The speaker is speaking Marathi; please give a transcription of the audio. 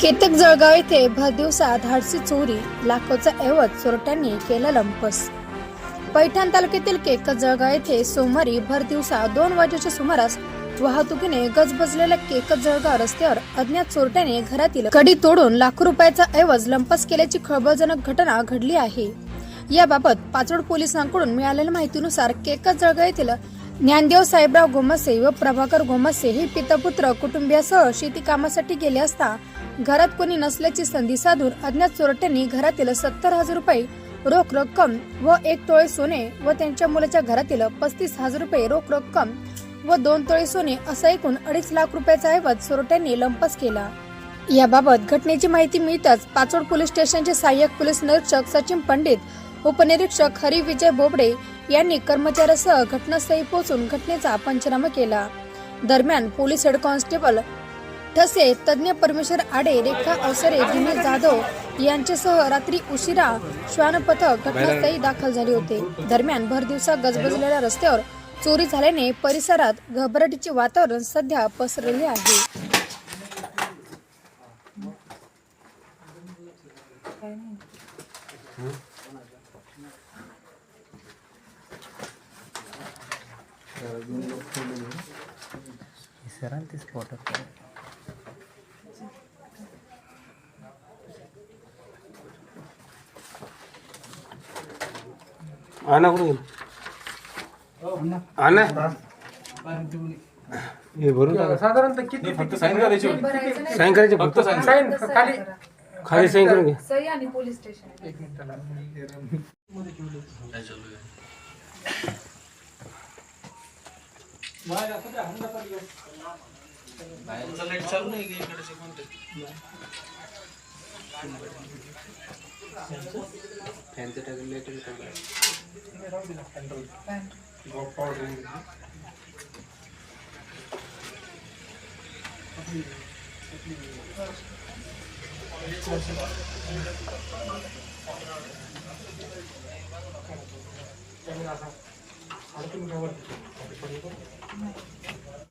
केतक जळगाव येथे भरदिवसा धाडसी चोरी लाखोचा ऐवज चोरट्यांनी केला लंपस. पैठण तालुक्यातील केकत जळगाव येथे सोमवारी भरदिवसा दोन वाजेच्या सुमारास वाहतुकीने गजबजलेल्या केकत जळगाव रस्त्यावर अज्ञात चोरट्याने घरातील कडी तोडून लाखो रुपयाचा ऐवज लंपस केल्याची खळबळजनक घटना घडली आहे. याबाबत पाचोड पोलिसांकडून मिळालेल्या माहितीनुसार केकत जळगाव येथील ज्ञानदेव साहेबराव गोमसे व प्रभाकर गोमसे हे पितपुत्र कुटुंबियासह शेती कामासाठी गेले असता घरात कोणी नसल्याची संधी साधून अज्ञात चोरट्यांनी घरातील सत्तर हजार रुपये रोख रक्कम व एक तोळे सोने व त्यांच्या मुलाच्या घरातील पस्तीस हजार रुपये रोख रक्कम व दोन तोळे सोने असा एकूण अडीच लाख रुपयाचा ऐवज चोरट्यांनी लंपस केला. याबाबत घटनेची माहिती मिळताच पाचोड पोलीस स्टेशनचे सहाय्यक पोलीस निरीक्षक सचिन पंडित उपनिरीक्षक हरी विजय बोबडे यांनी कर्मचाऱ्यासह घटनास्थळी पोहोचून घटनेचा पंचनामा केला. दरम्यान पोलीस हेड कॉन्स्टेबल ठसे तज्ञ परमेश्वर आडे रेखा अवसरे दिनेश जाधव यांच्यासह रात्री उशिरा श्वान पथक घटनास्थळी दाखल झाले होते. दरम्यान भरदिवसा गजबजलेल्या रस्त्यावर चोरी झाल्याने परिसरात घबराटीचे वातावरण सध्या पसरले आहे. Hmm? स्पॉट आणा कुठून आणा हे भरून टाका. साधारणतः किती फक्त साईन करायची होती. साईन करायचे फक्त साईन खाली. खाली साईन करून घ्या सही आणि पोलीस स्टेशन. एक मिनिट बाहेरचं लाईट चालू नाही इकडचे कोणते फॅनचं टाकून लाईट Thank you. तुम्ही